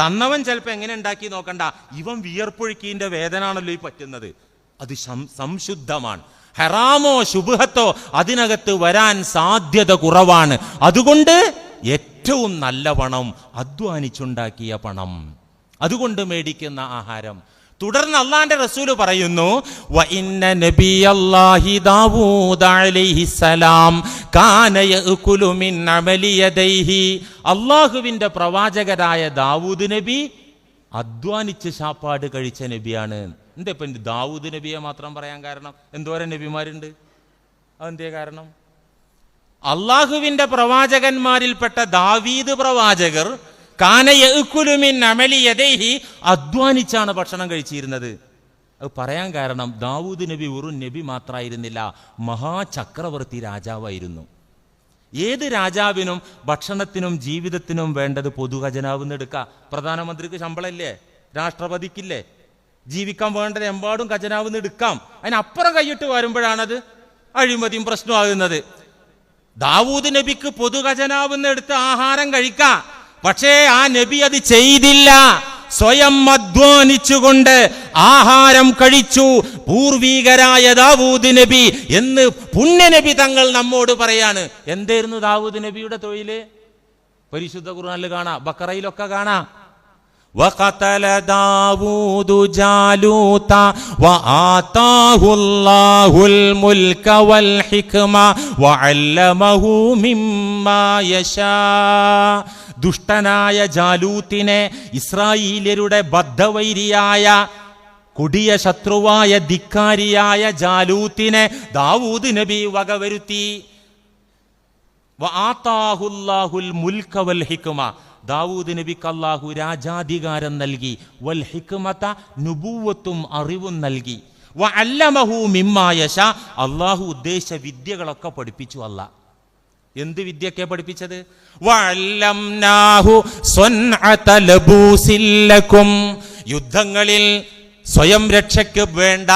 തന്നവൻ ചിലപ്പോൾ എങ്ങനെ ഉണ്ടാക്കി നോക്കണ്ട. ഇവൻ വിയർപ്പൊഴുക്കിന്റെ വേദന ആണല്ലോ ഈ പറ്റുന്നത്. അത് സംശുദ്ധമാണ്. ഹെറാമോ ശുഭത്തോ അതിനകത്ത് വരാൻ സാധ്യത കുറവാണ്. അതുകൊണ്ട് ഏറ്റവും നല്ല പണം അധ്വാനിച്ചുണ്ടാക്കിയ പണം. അതുകൊണ്ട് മേടിക്കുന്ന ആഹാരം തുടർന്ന് അള്ളാന്റെ റസൂൽ പറയുന്നു. അള്ളാഹുവിന്റെ പ്രവാചകരായ ദാവൂദ് നബി അധ്വാനിച്ച് ശാപ്പാട് കഴിച്ച നബിയാണ്. എന്താ ഇപ്പം ദാവൂദ് നബിയെ മാത്രം പറയാൻ കാരണം? എന്തോരം നബിമാരുണ്ട്? അതെന്തേ കാരണം? അള്ളാഹുവിന്റെ പ്രവാചകന്മാരിൽപ്പെട്ട ദാവീദ് പ്രവാചകർ കാനയുക്കുലുമിൻ അമലിയതേഹി അധ്വാനിച്ചാണ് ഭക്ഷണം കഴിച്ചിരുന്നത്. അത് പറയാൻ കാരണം ദാവൂദ് നബി ഒരു നബി മാത്രമായിരുന്നില്ല മഹാചക്രവർത്തി രാജാവായിരുന്നു. ഏത് രാജാവിനും ഭക്ഷണത്തിനും ജീവിതത്തിനും വേണ്ടത് പൊതുഖജനാവ് എടുക്കുക പ്രധാനമന്ത്രിക്ക് ശമ്പളമില്ലേ രാഷ്ട്രപതിക്കില്ലേ? ജീവിക്കാൻ വേണ്ടത് എമ്പാടും ഖജനാവ് എടുക്കാം അതിനപ്പുറം കൈയിട്ട് വരുമ്പോഴാണത് അഴിമതിയും പ്രശ്നമാകുന്നത് ദാവൂദ് നബിക്ക് പൊതുഖജനാവ് എടുത്ത് ആഹാരം കഴിക്കാം. പക്ഷേ ആ നബി അത് ചെയ്തില്ല സ്വയം അധ്വാനിച്ചുകൊണ്ട് ആഹാരം കഴിച്ചു പൂർവീകരായ ദാവൂദ് നബി എന്ന് പുണ്യനബി തങ്ങൾ നമ്മോട് പറയാണ് എന്തായിരുന്നു ദാവൂദ് നബിയുടെ തൊഴില് പരിശുദ്ധ ഖുർആനിൽ കാണാം ബക്കറയിലൊക്കെ കാണാം وقتل داود جالوت وآتاه الله الملك والحكمة وعلمه مما يشاء ദുഷ്ടനായ ജാലൂത്തിനെ ഇസ്രായേലരുടെ ബദ്ധവൈരിയായ കൊടിയ ശത്രുവായ ധിക്കാരിയായ ജാലൂത്തിനെ ദാവൂദ് നബി വകവരുത്തി ഹിക്മ. ദാവൂദ് നബിക്ക് അള്ളാഹു രാജാധികാരം നൽകി. വൽ നുബൂവത്തും അറിവും നൽകി. വ അല്ലമഹു മിമ്മായശ അള്ളാഹു ഉദ്ദേശ വിദ്യകളൊക്കെ പഠിപ്പിച്ചു അല്ല എന്ത് വിദ്യയൊക്കെ പഠിപ്പിച്ചത്? യുദ്ധങ്ങളിൽ സ്വയം രക്ഷയ്ക്ക് വേണ്ട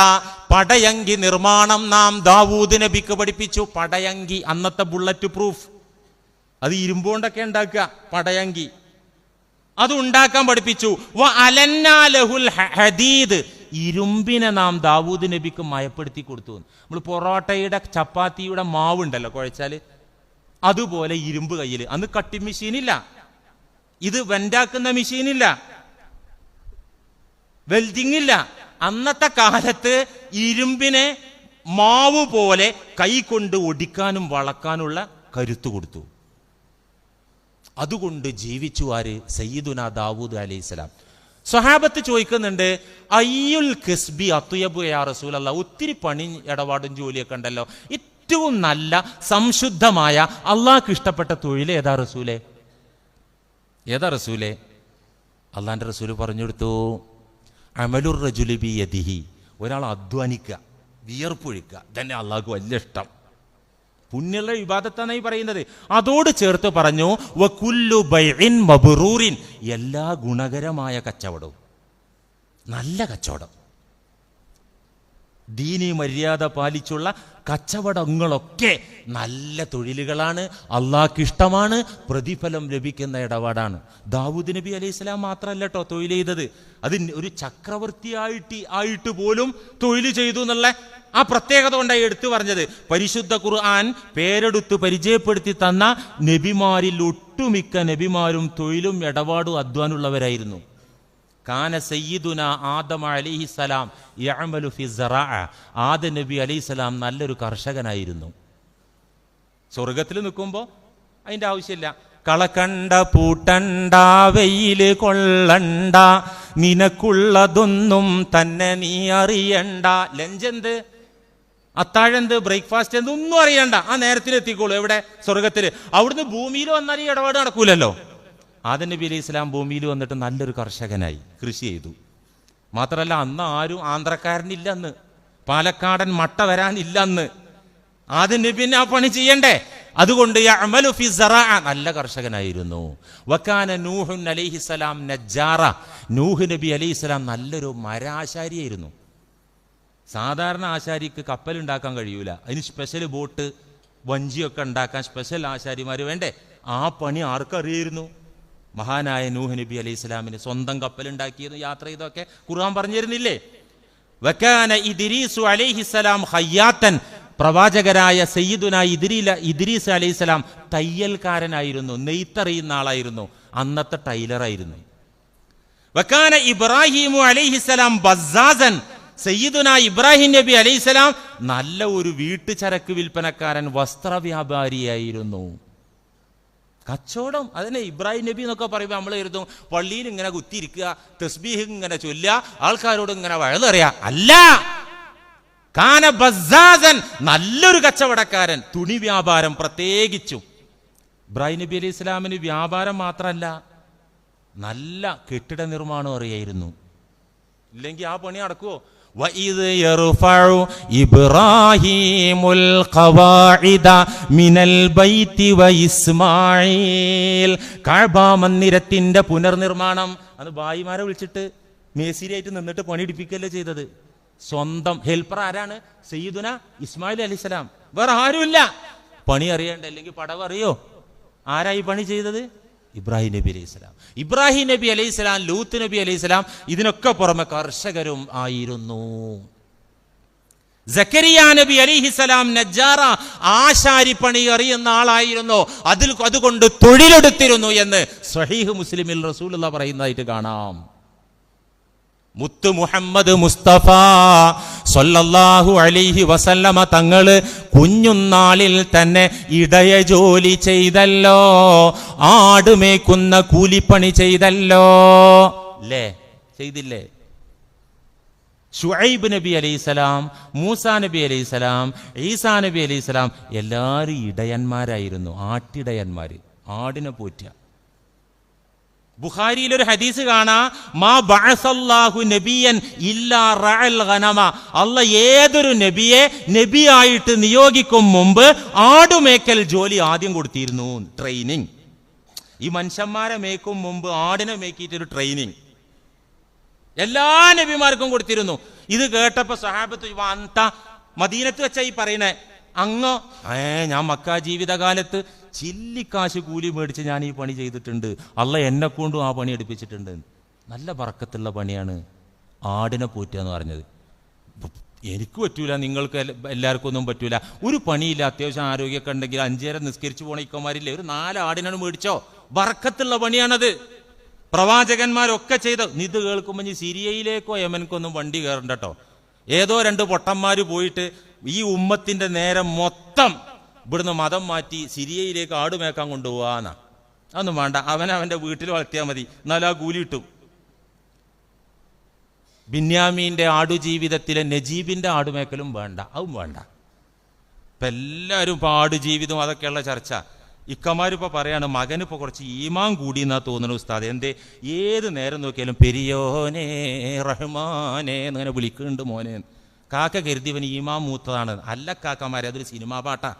പടയങ്കി നിർമ്മാണം നാം ദാവൂദ് നബിക്ക് പഠിപ്പിച്ചു. പടയങ്കി അന്നത്തെ ബുള്ളറ്റ് പ്രൂഫ് അത് ഇരുമ്പുകൊണ്ടൊക്കെ ഉണ്ടാക്കുക പടയങ്കി. അത് ഉണ്ടാക്കാൻ പഠിപ്പിച്ചു. ഹദീദ്. ഇരുമ്പിനെ നാം ദാവൂദ് നബിക്ക് മയപ്പെടുത്തി കൊടുത്തു നമ്മൾ പൊറോട്ടയുടെ ചപ്പാത്തിയുടെ മാവുണ്ടല്ലോ കുഴച്ചാൽ. അതുപോലെ ഇരുമ്പ് കയ്യിൽ അന്ന് കട്ടിംഗ് മെഷീനില്ല ഇത് വെന്റാക്കുന്ന മെഷീനില്ല വെൽഡിംഗ് ഇല്ല. അന്നത്തെ കാലത്ത് ഇരുമ്പിനെ മാവ് പോലെ കൈ കൊണ്ട് ഒടിക്കാനും വളക്കാനുള്ള കരുത്ത് കൊടുത്തു. അതുകൊണ്ട് ജീവിച്ചു ആര്? സയ്യിദുന ദാവൂദ് അലൈഹിസ്സലാം സ്വഹാബത്ത് ചോദിക്കുന്നുണ്ട് അയ്യുൽ കിസ്ബി അത്തുയബു യാ റസൂലല്ല? ഒത്തിരി പണി ഇടപാടും ജോലിയൊക്കെ ഉണ്ടല്ലോ. ഏറ്റവും നല്ല സംശുദ്ധമായ അള്ളാഹ്ക്ക് ഇഷ്ടപ്പെട്ട തൊഴിൽ ഏതാ റസൂലെ? ഏതാ റസൂലെ? അള്ളാന്റെ റസൂൽ പറഞ്ഞു കൊടുത്തു അമലുർ റജുലിബി യദിഹി. ഒരാൾ അധ്വാനിക്കുക വിയർപ്പൊഴിക്കുക തന്നെ അള്ളാഹ്ക്ക് വലിയ ഇഷ്ടം. പുണ്യുള്ള വിവാദത്താണ് ഈ പറയുന്നത്. അതോട് ചേർത്ത് പറഞ്ഞു വകുല്ലു ബൈഇൻ മബ്റൂറിൻ. എല്ലാ ഗുണകരമായ കച്ചവടവും. നല്ല കച്ചവടം. ദീനി മര്യാദ പാലിച്ചുള്ള കച്ചവടങ്ങളൊക്കെ നല്ല തൊഴിലുകളാണ് അള്ളാഹ്ക്ക് ഇഷ്ടമാണ് പ്രതിഫലം ലഭിക്കുന്ന ഇടപാടാണ്. ദാവൂദ് നബി അലൈഹി സ്വലാം മാത്രമല്ല കേട്ടോ തൊഴിൽ ചെയ്തത്. അത് ഒരു ചക്രവർത്തിയായിട്ട് ആയിട്ട് പോലും തൊഴിൽ ചെയ്തു എന്നുള്ള ആ പ്രത്യേകത കൊണ്ടായി എടുത്തു പറഞ്ഞത്. പരിശുദ്ധ ഖുർആൻ പേരെടുത്ത് പരിചയപ്പെടുത്തി തന്ന നബിമാരിൽ ഒട്ടുമിക്ക നബിമാരും തൊഴിലും ഇടപാടും അധ്വാനുള്ളവരായിരുന്നു കാന സയ്യിദുന ആദം അലിഹിസലാം യഅമലു ഫി സറാ ആദ നബി അലിഹിസലാം നല്ലൊരു കർഷകനായിരുന്നു. സ്വർഗത്തിൽ നിൽക്കുമ്പോൾ അതിന്റെ ആവശ്യമില്ല. കളക്കണ്ട പൂട്ടണ്ട വെയിൽ കൊള്ളണ്ട നിനക്കുള്ളതൊന്നും തന്നെ നീ അറിയണ്ട. ലഞ്ചെന്ത് അത്താഴെന്ത് ബ്രേക്ക്ഫാസ്റ്റ് എന്ത്? ഒന്നും അറിയണ്ട. ആ നേരത്തിന് എത്തിക്കോളൂ. എവിടെ? സ്വർഗത്തിൽ അവിടുന്ന് ഭൂമിയിൽ വന്നാൽ ഈ ഇടപാട് നടക്കൂലല്ലോ. ആദം നബി അലൈഹി ഇസ്ലാം ഭൂമിയിൽ വന്നിട്ട് നല്ലൊരു കർഷകനായി കൃഷി ചെയ്തു. മാത്രമല്ല അന്ന് ആരും ആന്ധ്രക്കാരനില്ല അന്ന് പാലക്കാടൻ മട്ട വരാനില്ല അന്ന് ആദ്യം നബിന് ആ പണി ചെയ്യണ്ടേ? അതുകൊണ്ട് നല്ല കർഷകനായിരുന്നു. വക്കാന നൂഹുൻ അലൈഹിസലാം നജ്ജാറ. നൂഹ് നബി അലൈഹിസ്സലാം നല്ലൊരു മരാശാരിയായിരുന്നു. സാധാരണ ആശാരിക്ക് കപ്പൽ ഉണ്ടാക്കാൻ കഴിയൂല. അതിന് സ്പെഷ്യൽ ബോട്ട് വഞ്ചിയൊക്കെ ഉണ്ടാക്കാൻ സ്പെഷ്യൽ ആശാരിമാർ വേണ്ടേ? ആ പണി ആർക്കറിയായിരുന്നു? മഹാനായ നൂഹ് നബി അലൈഹി ഇസ്ലാമിന് സ്വന്തം കപ്പലുണ്ടാക്കിയത് യാത്ര ചെയ്തൊക്കെ ഖുർആൻ പറഞ്ഞിരുന്നില്ലേ? വക്കാന ഇദ്രീസു അലൈഹിസ്സലാം ഹയ്യാത്തൻ. പ്രവാചകരായ സയ്യിദുന ഇദ്രീസ് അലൈഹിസ്സലാം തയ്യൽക്കാരനായിരുന്നു നെയ്ത്തറിയുന്ന ആളായിരുന്നു അന്നത്തെ ടൈലറായിരുന്നു. വക്കാന ഇബ്രാഹിമു അലൈഹിസ്സലാം ബസാസൻ. സയ്യിദുന ഇബ്രാഹിം നബി അലൈഹിസ്സലാം നല്ല ഒരു വീട്ടുചരക്ക് വിൽപ്പനക്കാരൻ വസ്ത്രവ്യാപാരിയായിരുന്നു. കച്ചവടം. അതിനെ ഇബ്രാഹിം നബി എന്നൊക്കെ പറയുമ്പോൾ നമ്മൾ കരുതും പള്ളിയിൽ ഇങ്ങനെ കുത്തിയിരിക്കുക തസ്ബീഹ് ഇങ്ങനെ ചൊല്ലുക ആൾക്കാരോട് ഇങ്ങനെ വഴുതറിയുക അല്ല. കാന ബസാസൻ നല്ലൊരു കച്ചവടക്കാരൻ തുണി വ്യാപാരം പ്രത്യേകിച്ചും. ഇബ്രാഹിം നബി അലൈഹി ഇസ്ലാമിന് വ്യാപാരം മാത്രമല്ല നല്ല കെട്ടിട നിർമ്മാണം അറിയായിരുന്നു. ഇല്ലെങ്കിൽ ആ പണി നടക്കുവോ? وَإِذْ يَرْفَعُ إِبْرَاهِيمُ الْقَوَاعِدَ مِنَ الْبَيْتِ وَإِسْمَاعِيلُ കഅബ മന്ദിരത്തിന്റെ പുനർനിർമ്മാണം അത് ഭായിമാരെ വിളിച്ചിട്ട് മേസിരിയായിട്ട് നിന്നിട്ട് പണിയെടുപ്പിക്കല്ലേ ചെയ്തത് സ്വന്തം ഹെൽപ്പർ ആരാണ് സയ്യിദുന ഇസ്മായിൽ അലിസ്ലാം വേറെ ആരുമില്ല പണി അറിയണ്ട അല്ലെങ്കിൽ പടവ് അറിയോ ആരായി പണി ചെയ്തത് ഇബ്രാഹിം നബി അലൈഹി സ്വലാം. ഇബ്രാഹിം നബി അലൈഹി സ്വലാം ലൂത്ത് നബി അലൈഹി സ്വലാം ഇതിനൊക്കെ പുറമെ കർഷകരും ആയിരുന്നു. സക്കരിയ നബി അലിഹിസലാം ആശാരി പണി അറിയുന്ന ആളായിരുന്നു. അതിൽ അതുകൊണ്ട് തൊഴിലെടുത്തിരുന്നു എന്ന് സഹീഹ് മുസ്ലിമിൽ റസൂലുള്ള പറയുന്നതായിട്ട് കാണാം. മുത്തു മുഹമ്മദ് മുസ്തഫ സൊല്ലാഹു അലിഹി വസല്ലമ തങ്ങൾ കുഞ്ഞുനാളിൽ തന്നെ ഇടയ ജോലി ചെയ്തല്ലോ. ആടുമേക്കുന്ന കൂലിപ്പണി ചെയ്തല്ലോ. അല്ലേ ചെയ്തില്ലേ? ഷുഐബ് നബി അലൈസലാം മൂസാ നബി അലൈസലാം ഈസാ നബി അലൈസലാം എല്ലാവരും ഇടയന്മാരായിരുന്നു ആട്ടിടയന്മാര്. ആടിനെ പോറ്റുക ബുഖാരിയിൽ ഒരു ഹദീസ് കാണാ മാ ബഅസല്ലാഹു നബിയൻ ഇല്ലാ റഅൽ ഗനമ. അല്ല ഏതൊരു നബിയെ നബിയായിട്ട് നിയോഗിക്കും മുമ്പ് ആടുമേക്കൽ ജോലി ആദ്യം കൊടുത്തിരുന്നു. ട്രെയിനിങ് ഈ മനുഷ്യന്മാരെ മേക്കും മുമ്പ് ആടിനെ മേക്കിയിട്ടൊരു ട്രെയിനിങ് എല്ലാ നബിമാർക്കും കൊടുത്തിരുന്നു. ഇത് കേട്ടപ്പോ സഹാബത്ത് മദീനത്ത് വെച്ചാ ഈ പറയണേ അങ്ങോ ഏ ഞാൻ മക്ക ജീവിതകാലത്ത് ചില്ലിക്കാശ് കൂലി മേടിച്ച് ഞാൻ ഈ പണി ചെയ്തിട്ടുണ്ട്. അല്ല എന്നെ കൊണ്ടും ആ പണി എടുപ്പിച്ചിട്ടുണ്ട്. നല്ല പറക്കത്തുള്ള പണിയാണ് ആടിനെ പോറ്റുക എന്ന് പറഞ്ഞത്. എനിക്ക് പറ്റൂല നിങ്ങൾക്ക് എല്ലാവർക്കും ഒന്നും പറ്റൂല. ഒരു പണിയില്ല അത്യാവശ്യം ആരോഗ്യമൊക്കെ ഉണ്ടെങ്കിൽ അഞ്ചേരം നിസ്കരിച്ചു പോണ ഇക്കന്മാരില്ലേ ഒരു നാല് ആടിനാണ് മേടിച്ചോ. വറക്കത്തുള്ള പണിയാണത്. പ്രവാചകന്മാരൊക്കെ ചെയ്ത ഇത് കേൾക്കുമ്പോൾ ഇനി സിരിയയിലേക്കോ യമൻക്കൊന്നും വണ്ടി കയറണ്ട കേട്ടോ ഏതോ രണ്ട് പൊട്ടന്മാർ പോയിട്ട് ഈ ഉമ്മത്തിന്റെ നേരം മൊത്തം ഇവിടുന്ന് മതം മാറ്റി സിരിയയിലേക്ക് ആടുമേക്കാൻ കൊണ്ടുപോകാന്നാ അതൊന്നും വേണ്ട. അവൻ അവന്റെ വീട്ടിൽ വളർത്തിയാൽ മതി. എന്നാലും ആ കൂലി കിട്ടും. ബിന്യാമീന്റെ ആടുജീവിതത്തിലെ നജീബിന്റെ ആടുമേക്കലും വേണ്ട. അതും വേണ്ട. ഇപ്പം എല്ലാവരും ഇപ്പോൾ ആടുജീവിതം അതൊക്കെയുള്ള ചർച്ച. ഇക്കമാരിപ്പോൾ പറയാണ് മകനിപ്പോൾ കുറച്ച് ഈമാൻ കൂടി എന്നാ തോന്നുന്നു ഉസ്താദ്. എന്തേ? ഏത് നേരം നോക്കിയാലും പെരിയോനെ റഹ്മാനെ എന്നിങ്ങനെ വിളിക്കുന്നുണ്ട് മോനെ. കാക്ക കരുതിവൻ ഈമാൻ മൂത്തതാണ്. അല്ല കാക്കമാരെ അതൊരു സിനിമാ പാട്ടാ.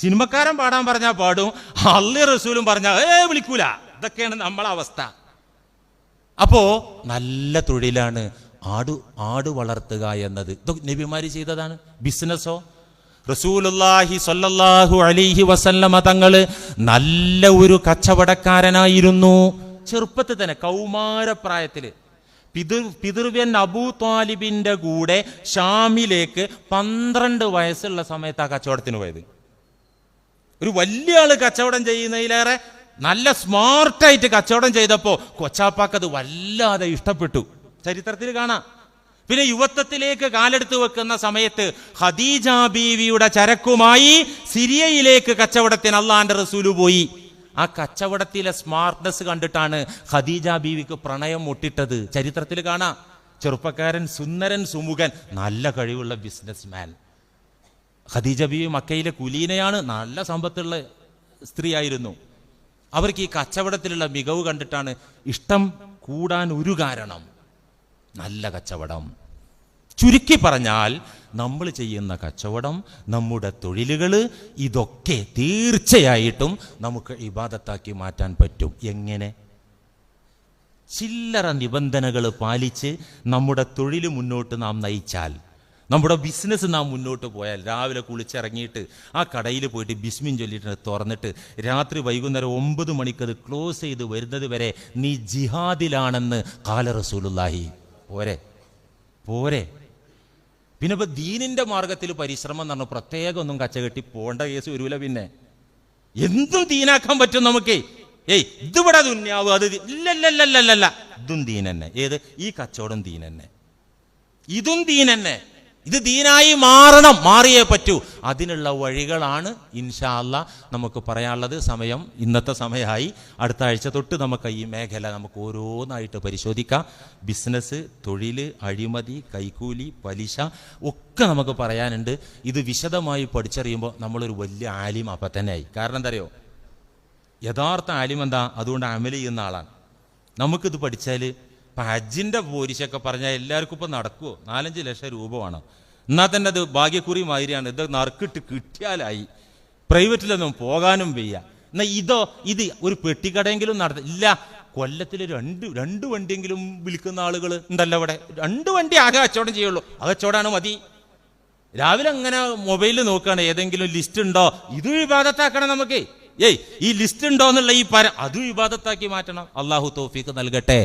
സിനിമക്കാരൻ പാടാൻ പറഞ്ഞാൽ പാടും. അള്ളി റസൂലും പറഞ്ഞാൽ ഏ വിളിക്കൂല. ഇതൊക്കെയാണ് നമ്മളെ അവസ്ഥ. അപ്പോ നല്ല തൊഴിലാണ് ആടു ആട് വളർത്തുക എന്നത്. ഇതൊക്കെ നബിമാര് ചെയ്തതാണ്. ബിസിനസ്സോ? റസൂലുള്ളാഹി സൊല്ലാഹു അലിഹി വസല്ലമ തങ്ങൾ നല്ല ഒരു കച്ചവടക്കാരനായിരുന്നു. ചെറുപ്പത്തിൽ തന്നെ കൗമാരപ്രായത്തിൽ. പിതൃ പിതൃവ്യൻ അബൂ താലിബിന്റെ കൂടെ ഷാമിലേക്ക് പന്ത്രണ്ട് വയസ്സുള്ള സമയത്ത് ആ കച്ചവടത്തിന് പോയത്. ഒരു വലിയ ആൾ കച്ചവടം ചെയ്യുന്നതിലേറെ നല്ല സ്മാർട്ടായിട്ട് കച്ചവടം ചെയ്തപ്പോൾ കൊച്ചാപ്പാക്ക് അത് വല്ലാതെ ഇഷ്ടപ്പെട്ടു. ചരിത്രത്തിൽ കാണാം. പിന്നെ യുവത്വത്തിലേക്ക് കാലെടുത്ത് വെക്കുന്ന സമയത്ത് ഖദീജ ബീവിയുടെ ചരക്കുമായി സിരിയയിലേക്ക് കച്ചവടത്തിന് അള്ളാന്റെ റസൂൽ പോയി. ആ കച്ചവടത്തിലെ സ്മാർട്ട്നെസ് കണ്ടിട്ടാണ് ഖദീജ ബീവിക്ക് പ്രണയം മുട്ടിട്ടത്. ചരിത്രത്തിൽ കാണാം. ചെറുപ്പക്കാരൻ സുന്ദരൻ സുമുഖൻ നല്ല കഴിവുള്ള ബിസിനസ്മാൻ ഖദീജ ബി മക്കയിലെ കുലീനയാണ്. നല്ല സമ്പത്തുള്ള സ്ത്രീയായിരുന്നു. അവർക്ക് ഈ കച്ചവടത്തിലുള്ള മികവ് കണ്ടിട്ടാണ് ഇഷ്ടം കൂടാൻ ഒരു കാരണം. നല്ല കച്ചവടം. ചുരുക്കി പറഞ്ഞാൽ നമ്മൾ ചെയ്യുന്ന കച്ചവടം നമ്മുടെ തൊഴിലുകൾ ഇതൊക്കെ തീർച്ചയായിട്ടും നമുക്ക് ഇബാദത്താക്കി മാറ്റാൻ പറ്റും. എങ്ങനെ? ചില്ലറ നിബന്ധനകൾ പാലിച്ച് നമ്മുടെ തൊഴിൽ മുന്നോട്ട് നാം നയിച്ചാൽ നമ്മുടെ ബിസിനസ് നാം മുന്നോട്ട് പോയാൽ രാവിലെ കുളിച്ചിറങ്ങിയിട്ട് ആ കടയിൽ പോയിട്ട് ബിസ്മിൻ ചൊല്ലിയിട്ട് തുറന്നിട്ട് രാത്രി വൈകുന്നേരം ഒമ്പത് മണിക്ക് അത് ക്ലോസ് ചെയ്ത് വരുന്നത് വരെ നീ ജിഹാദിലാണെന്ന് കാല റസൂലുള്ളാഹി. പോരെ പോരെ. പിന്നെ ഇപ്പൊ ദീനിന്റെ മാർഗത്തിൽ പരിശ്രമം എന്ന് പറഞ്ഞാൽ പ്രത്യേകം ഒന്നും കച്ചകെട്ടി പോകേണ്ട കേസ് വരൂല പിന്നെ. എന്തും ദീനാക്കാൻ പറ്റും നമുക്ക്. ഏയ് ഇതിവിടെ ദുന്യാവ് അത് ഇല്ലല്ലല്ലല്ലല്ല ഇതും ദീൻ തന്നെ ഏത്? ഈ കച്ചവടം ദീൻ തന്നെ ഇതും ദീൻ തന്നെ ഇത് ദീനായി മാറണം മാറിയേ പറ്റൂ. അതിനുള്ള വഴികളാണ് ഇൻഷാ അല്ലാ നമുക്ക് പറയാനുള്ളത്. സമയം ഇന്നത്തെ സമയമായി. അടുത്ത ആഴ്ച തൊട്ട് നമുക്ക് ഈ മേഖല നമുക്ക് ഓരോന്നായിട്ട് പരിശോധിക്കാം. ബിസിനസ് തൊഴിൽ അഴിമതി കൈക്കൂലി പലിശ ഒക്കെ നമുക്ക് പറയാനുണ്ട്. ഇത് വിശദമായി പഠിച്ചറിയുമ്പോൾ നമ്മളൊരു വലിയ ആലിം അപ്പം തന്നെ ആയി കാരണം എന്താ യഥാർത്ഥ ആലിം എന്താ? അതുകൊണ്ട് അമൽ ചെയ്യുന്ന ആളാണ്. നമുക്കിത് പഠിച്ചാൽ ഇപ്പം ഹജ്ജിന്റെ പോരിശൊക്കെ പറഞ്ഞാൽ എല്ലാവർക്കും ഇപ്പം നടക്കുമോ നാലഞ്ച് ലക്ഷം രൂപ വേണം. എന്നാൽ തന്നെ അത് ഭാഗ്യക്കുറി മാതിരിയാണ്. ഇത് നറുക്കിട്ട് കിട്ടിയാലായി. പ്രൈവറ്റിലൊന്നും പോകാനും വയ്യ. എന്നാൽ ഇതോ ഇത് ഒരു പെട്ടിക്കടയെങ്കിലും നടത്ത ഇല്ല കൊല്ലത്തിൽ രണ്ട് രണ്ട് വണ്ടിയെങ്കിലും വിൽക്കുന്ന ആളുകൾ ഉണ്ടല്ലോ അവിടെ. രണ്ട് വണ്ടി ആകെ കച്ചവടം ചെയ്യുള്ളൂ. ആ കച്ചവടമാണ് മതി. രാവിലെ അങ്ങനെ മൊബൈലിൽ നോക്കുകയാണ് ഏതെങ്കിലും ലിസ്റ്റ് ഉണ്ടോ? ഇത് വിവാദത്താക്കണം നമുക്ക്. ഏയ് ഈ ലിസ്റ്റ് ഉണ്ടോ എന്നുള്ള ഈ പര അത് വിവാദത്താക്കി മാറ്റണം. അള്ളാഹു തോഫീക്ക് നൽകട്ടെ.